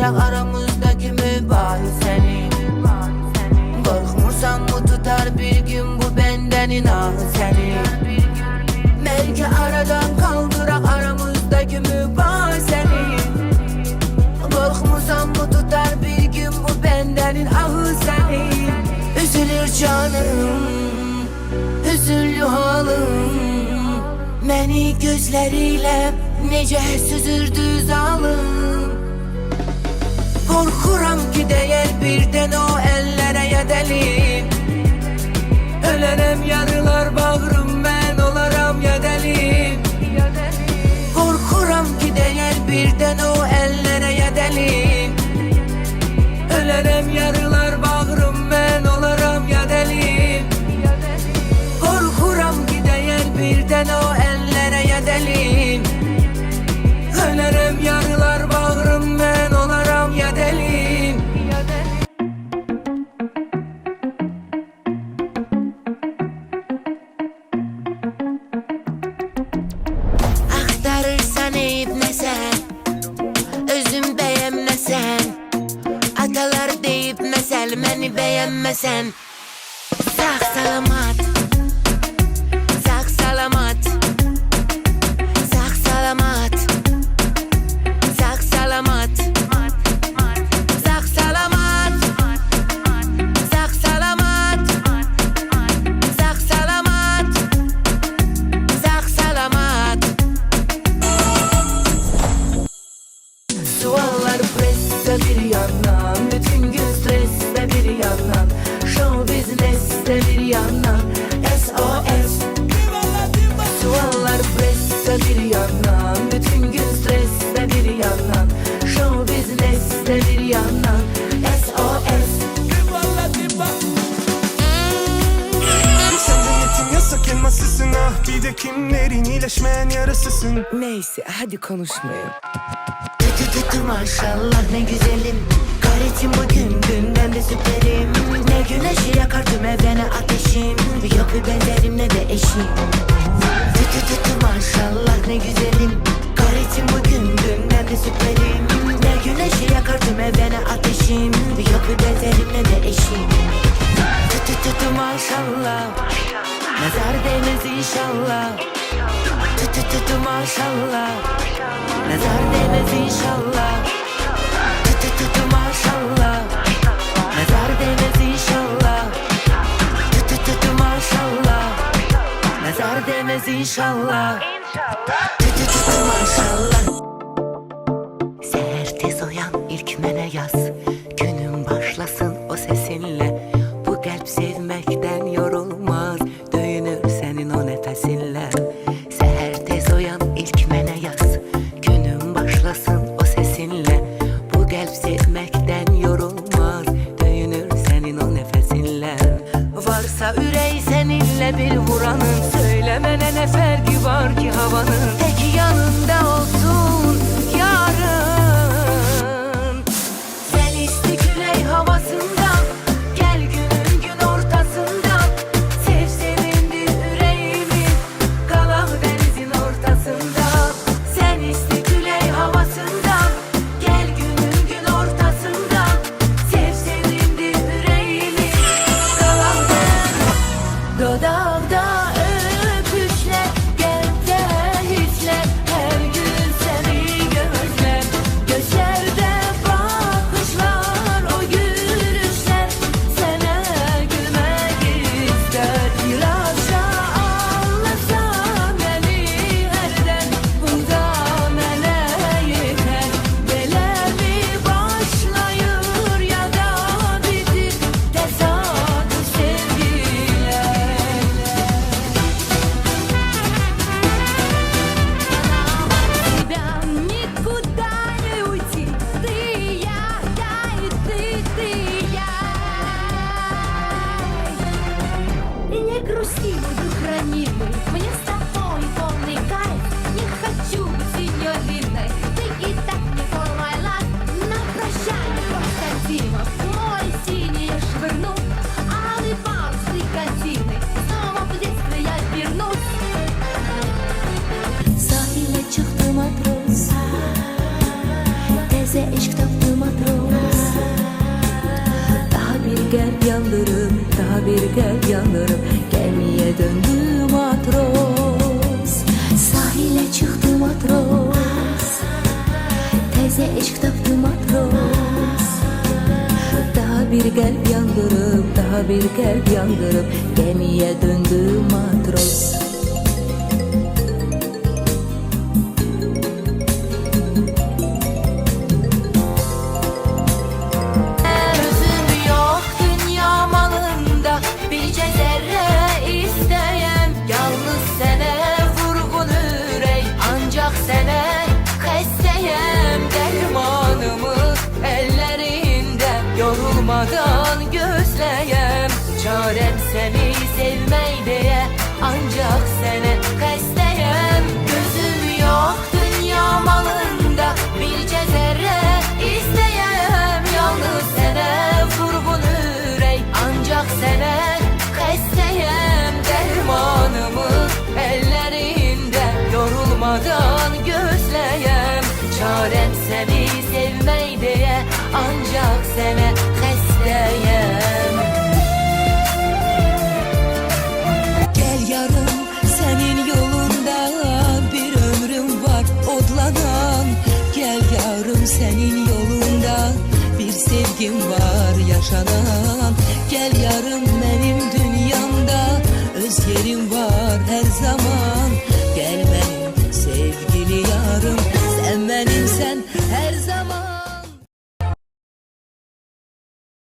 kaldırak aramızdaki mübahisenin Korkmursan mı tutar bir gün bu benden inahı seni? Belki aradan kaldırak aramızdaki mübahisenin Korkmursan mı tutar bir gün bu bendenin ahı senin Üzülür canım Hüzünlü halım. Beni gözleriyle Nece süzürdü zalim Qorxuram ki dəyər birdən o əllərə yədəlim Ölərəm yarılar bağrı deyip mesel Beni beğenmesen. Sağ salamat Sağ salamat. Sağ salamat Sağ salamat. Sağ salamat Sağ salamat. Sağ salamat Sağ salamat. Suallar Bir de kimlerin iyileşmeyen yarasısın. Neyse hadi konuşmayın Tütü tütü maşallah ne güzelim. Gayretim bugün dünden de süperim. Ne güneşi yakar tüm evrene ateşim. Yok bir benzerim ne de eşim. Tütü tütü maşallah ne güzelim. Gayretim bugün dünden de süperim. Ne güneşi yakar tüm evrene ateşim. Yok bir benzerim ne de eşim. Tütü tütü maşallah Nazar deniz inşallah. Tü tü tü tü maşallah. Nazar deniz inşallah. Tü tü tü tü maşallah. Nazar deniz inşallah. Tü tü tü tü maşallah. Nazar deniz inşallah. Tü tü tü tü maşallah. Seher tez uyan ilk mene yaz. Günüm başlasın o sesinle. Bu kalp sevdi havanın не грусти, буду хранимый. Мне с тобой полный кайф. Не хочу быть синьориной. Ты и так не for my life. На прощание просто Дима. Море синее швырну. Алый парус фрикатины. Снова в детство я вернусь. Sahile çıktım matros Teze eşk taptım gel yandırım Daha bir gel yandırım Gemiye döndü matros? Sahile çıktı matros. Teze eşk taptı matros. Daha bir gel yandırım Daha bir gel yandırım Gemiye döndü matros sevgim var yaşanan? Gel yarım benim dünyamda. Öz yerim var her zaman